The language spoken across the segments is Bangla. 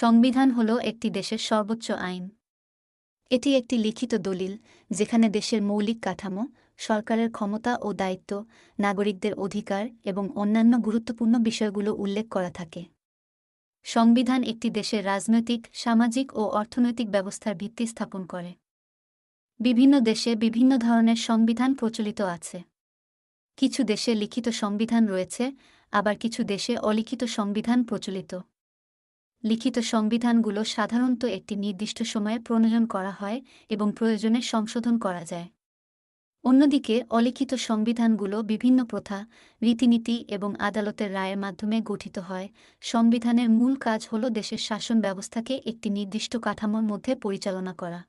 সংবিধান হল একটি দেশের সর্বোচ্চ আইন। এটি একটি লিখিত দলিল, যেখানে দেশের মৌলিক কাঠামো, সরকারের ক্ষমতা ও দায়িত্ব, নাগরিকদের অধিকার এবং অন্যান্য গুরুত্বপূর্ণ বিষয়গুলো উল্লেখ করা থাকে। সংবিধান একটি দেশের রাজনৈতিক, সামাজিক ও অর্থনৈতিক ব্যবস্থার ভিত্তি স্থাপন করে। বিভিন্ন দেশে বিভিন্ন ধরনের সংবিধান প্রচলিত আছে। কিছু দেশে লিখিত সংবিধান রয়েছে, আবার কিছু দেশে অলিখিত সংবিধান প্রচলিত। লিখিত সংবিধানগুলো সাধারণত একটি নির্দিষ্ট সময়ে প্রণয়ন করা হয় এবং প্রয়োজনে সংশোধন করা যায়। অন্যদিকে, অলিখিত সংবিধানগুলো বিভিন্ন প্রথা, রীতিনীতি এবং আদালতের রায়ের মাধ্যমে গঠিত হয়। সংবিধানের মূল কাজ হল দেশের শাসন ব্যবস্থাকে একটি নির্দিষ্ট কাঠামোর মধ্যে পরিচালনা করা।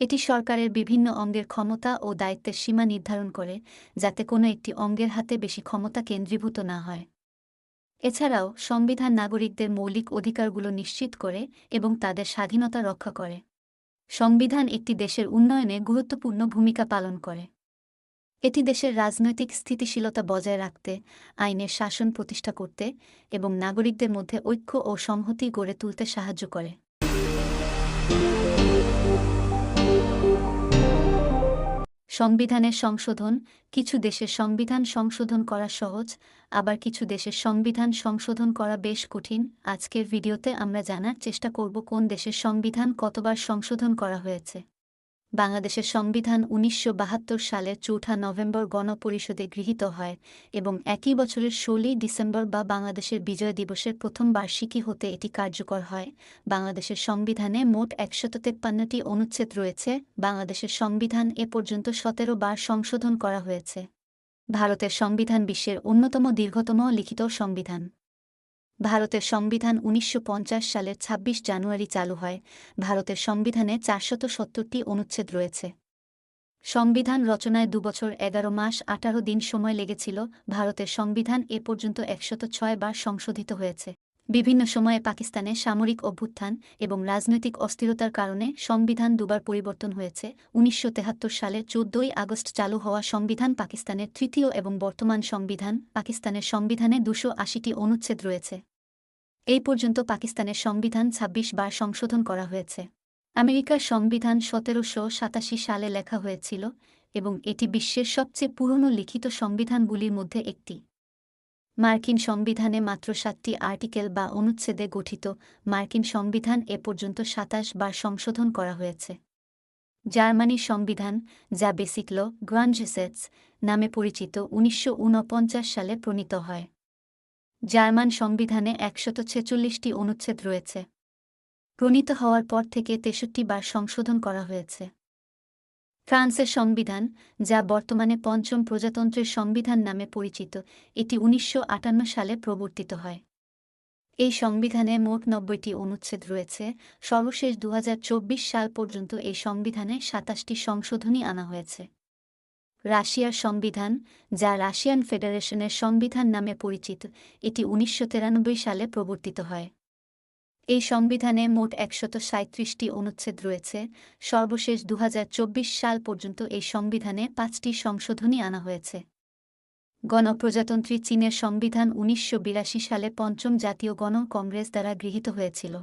এটি সরকারের বিভিন্ন অঙ্গের ক্ষমতা ও দায়িত্বের সীমা নির্ধারণ করে, যাতে কোনো একটি অঙ্গের হাতে বেশি ক্ষমতা কেন্দ্রীভূত না হয়। এছাড়াও, সংবিধান নাগরিকদের মৌলিক অধিকারগুলো নিশ্চিত করে এবং তাদের স্বাধীনতা রক্ষা করে। সংবিধান একটি দেশের উন্নয়নে গুরুত্বপূর্ণ ভূমিকা পালন করে। এটি দেশের রাজনৈতিক স্থিতিশীলতা বজায় রাখতে, আইনের শাসন প্রতিষ্ঠা করতে এবং নাগরিকদের মধ্যে ঐক্য ও সংহতি গড়ে তুলতে সাহায্য করে। সংবিধানের সংশোধন, কিছু দেশের সংবিধান সংশোধন করা সহজ, আবার কিছু দেশের সংবিধান সংশোধন করা বেশ কঠিন। আজকের ভিডিওতে আমরা জানার চেষ্টা করব কোন দেশের সংবিধান কতবার সংশোধন করা হয়েছে। বাংলাদেশের সংবিধান উনিশশো সালের চৌঠা নভেম্বর গণপরিষদে গৃহীত হয় এবং একই বছরের ষোলোই ডিসেম্বর বা বাংলাদেশের বিজয় দিবসের প্রথম বার্ষিকী হতে এটি কার্যকর হয়। বাংলাদেশের সংবিধানে মোট একশত তেপ্পান্নটি অনুচ্ছেদ রয়েছে। বাংলাদেশের সংবিধান এ পর্যন্ত সতেরো বার সংশোধন করা হয়েছে। ভারতের সংবিধান বিশ্বের অন্যতম দীর্ঘতম লিখিত সংবিধান। ভারতের সংবিধান উনিশশো পঞ্চাশ সালের ২৬ জানুয়ারি চালু হয়। ভারতের সংবিধানে চারশত সত্তরটি অনুচ্ছেদ রয়েছে। সংবিধান রচনায় দুবছর, এগারো মাস, আঠারো দিন সময় লেগেছিল। ভারতের সংবিধান এ পর্যন্ত একশত ছয় বার সংশোধিত হয়েছে। বিভিন্ন সময়ে পাকিস্তানে সামরিক অভ্যুত্থান এবং রাজনৈতিক অস্থিরতার কারণে সংবিধান দুবার পরিবর্তন হয়েছে। উনিশশো সালে চোদ্দই আগস্ট চালু হওয়া সংবিধান পাকিস্তানের তৃতীয় এবং বর্তমান সংবিধান পাকিস্তানের সংবিধানে দুশো আশিটি অনুচ্ছেদ রয়েছে। এই পর্যন্ত পাকিস্তানের সংবিধান ২৬ বার সংশোধন করা হয়েছে। আমেরিকার সংবিধান সতেরোশো সাতাশি সালে লেখা হয়েছিল এবং এটি বিশ্বের সবচেয়ে পুরনো লিখিত সংবিধানগুলির মধ্যে একটি। মার্কিন সংবিধানে মাত্র সাতটি আর্টিকেল বা অনুচ্ছেদে গঠিত মার্কিন সংবিধান এ পর্যন্ত সাতাশ বার সংশোধন করা হয়েছে। জার্মানির সংবিধান, যা বেসিক ল গ্রান্ডজেসেটস নামে পরিচিত, উনিশশো ঊনপঞ্চাশ সালে প্রণীত হয়। জার্মান সংবিধানে একশত ছেচল্লিশটি অনুচ্ছেদ রয়েছে। প্রণীত হওয়ার পর থেকে তেষট্টি বার সংশোধন করা হয়েছে। ফ্রান্সের সংবিধান, যা বর্তমানে পঞ্চম প্রজাতন্ত্রের সংবিধান নামে পরিচিত, এটি উনিশশো আটান্ন সালে প্রবর্তিত হয়। এই সংবিধানে মোট নব্বইটি অনুচ্ছেদ রয়েছে। সর্বশেষ দু হাজার চব্বিশ সাল পর্যন্ত এই সংবিধানে সাতাশটি সংশোধনী আনা হয়েছে। রাশিয়ার সংবিধান, যা রাশিয়ান ফেডারেশনের সংবিধান নামে পরিচিত, এটি উনিশশো তিরানব্বই সালে প্রবর্তিত হয়। এই সংবিধানে মোট একশত সাঁত্রিশটি অনুচ্ছেদ রয়েছে। সর্বশেষ দু হাজার চব্বিশ সাল পর্যন্ত এই সংবিধানে পাঁচটি সংশোধনী আনা হয়েছে। গণপ্রজাতন্ত্রী চীনের সংবিধান উনিশশো বিরাশি সালে পঞ্চম জাতীয় গণ কংগ্রেস দ্বারা গৃহীত হয়েছিল।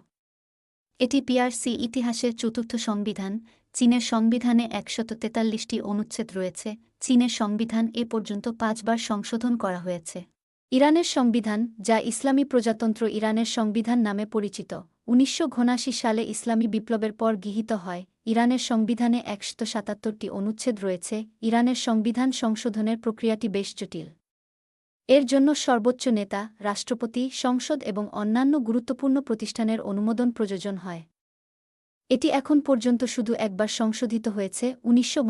এটি পিআরসি ইতিহাসের চতুর্থ সংবিধান চীনের সংবিধানে একশত তেতাল্লিশটি অনুচ্ছেদ রয়েছে। চীনের সংবিধান এ পর্যন্ত পাঁচবার সংশোধন করা হয়েছে। ইরানের সংবিধান, যা ইসলামী প্রজাতন্ত্র ইরানের সংবিধান নামে পরিচিত, উনিশশো সালে ইসলামী বিপ্লবের পর গৃহীত হয়। ইরানের সংবিধানে একশত সাতাত্তরটি অনুচ্ছেদ রয়েছে। ইরানের সংবিধান সংশোধনের প্রক্রিয়াটি বেশ জটিল। এর জন্য সর্বোচ্চ নেতা, রাষ্ট্রপতি, সংসদ এবং অন্যান্য গুরুত্বপূর্ণ প্রতিষ্ঠানের অনুমোদন প্রয়োজন হয়। এটি এখন পর্যন্ত শুধু একবার সংশোধিত হয়েছে উনিশশো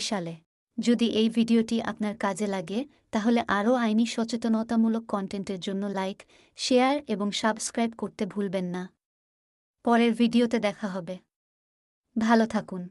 সালে। যদি এই ভিডিওটি আপনার কাজে লাগে, তাহলে আরও আইনি সচেতনতামূলক কন্টেন্টের জন্য লাইক, শেয়ার এবং সাবস্ক্রাইব করতে ভুলবেন না। পরের ভিডিওতে দেখা হবে। ভালো থাকুন।